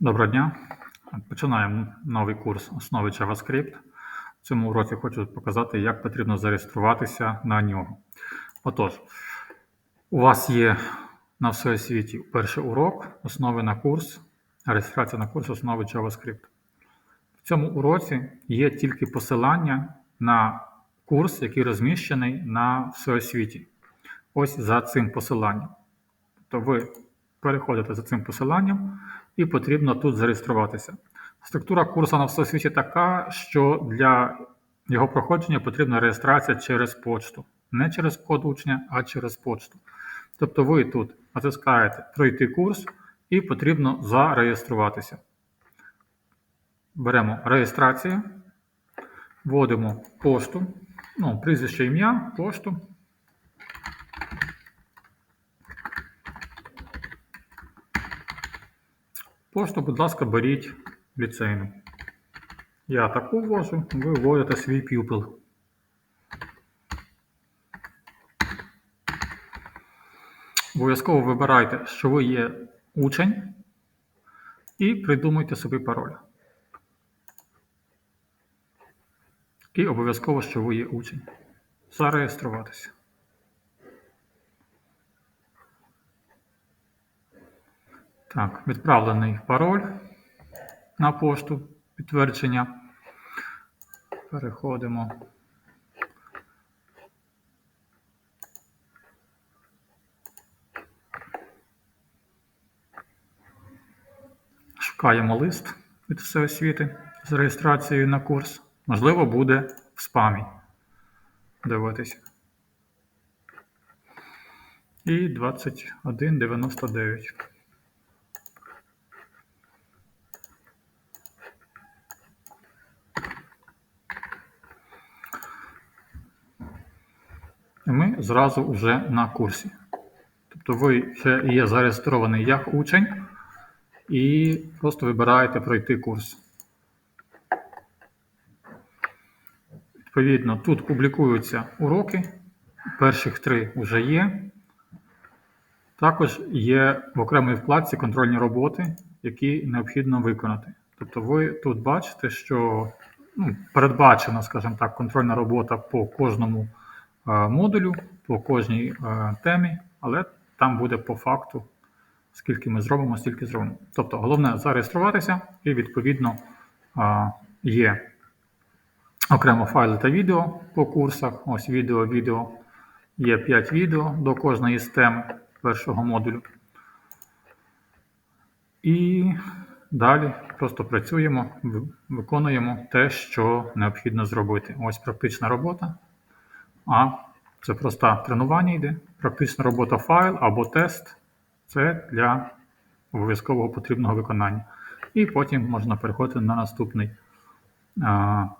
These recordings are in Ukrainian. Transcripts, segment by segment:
Доброго дня. Починаємо новий курс основи JavaScript. В цьому уроці хочу показати, як потрібно зареєструватися на нього. Отож, у вас є на всеосвіті перший урок основи на курс, реєстрація на курс основи JavaScript. В цьому уроці є тільки посилання на курс, який розміщений на всеосвіті. Ось за цим посиланням. То ви переходите за цим посиланням і потрібно тут зареєструватися. Структура курсу на всесвіті така, що для його проходження потрібна реєстрація через почту. Не через код учня, а через почту. Тобто ви тут натискаєте Пройти курс і потрібно зареєструватися. Беремо реєстрацію, вводимо пошту, ну, прізвище ім'я, пошту. Пошту, будь ласка, беріть ліцейну. Я таку ввожу, ви вводите свій pupil. Обов'язково вибирайте, що ви є учень, і придумайте собі пароль. І обов'язково, що ви є учень. Зареєструватися. Так, відправлений пароль на пошту підтвердження. Переходимо. Шукаємо лист від всеосвіти з реєстрацією на курс. Можливо, буде в спамі. Дивитися. І 2199. Ми зразу вже на курсі. Тобто ви вже є зареєстрований як учень і просто вибираєте пройти курс. Відповідно, тут публікуються уроки. Перших три вже є. Також є в окремій вкладці контрольні роботи, які необхідно виконати. Тобто ви тут бачите, що ну, передбачена, скажімо так, контрольна робота по кожному модулю, по кожній темі, але там буде по факту, скільки ми зробимо, стільки зробимо. Тобто, головне зареєструватися і, відповідно, є окремо файли та відео по курсах. Ось відео, відео. Є 5 відео до кожної з тем першого модулю. І далі просто працюємо, виконуємо те, що необхідно зробити. Ось практична робота. А це просто тренування йде. Практична робота файл або тест це для обов'язкового потрібного виконання. І потім можна переходити на наступний, на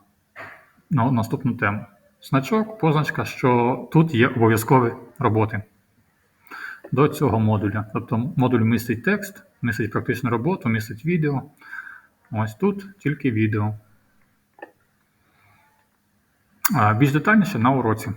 наступну тему. Значок, позначка, що тут є обов'язкові роботи до цього модуля. Тобто модуль містить текст, містить практичну роботу, містить відео. Ось тут тільки відео. Більш детальніше на уроці.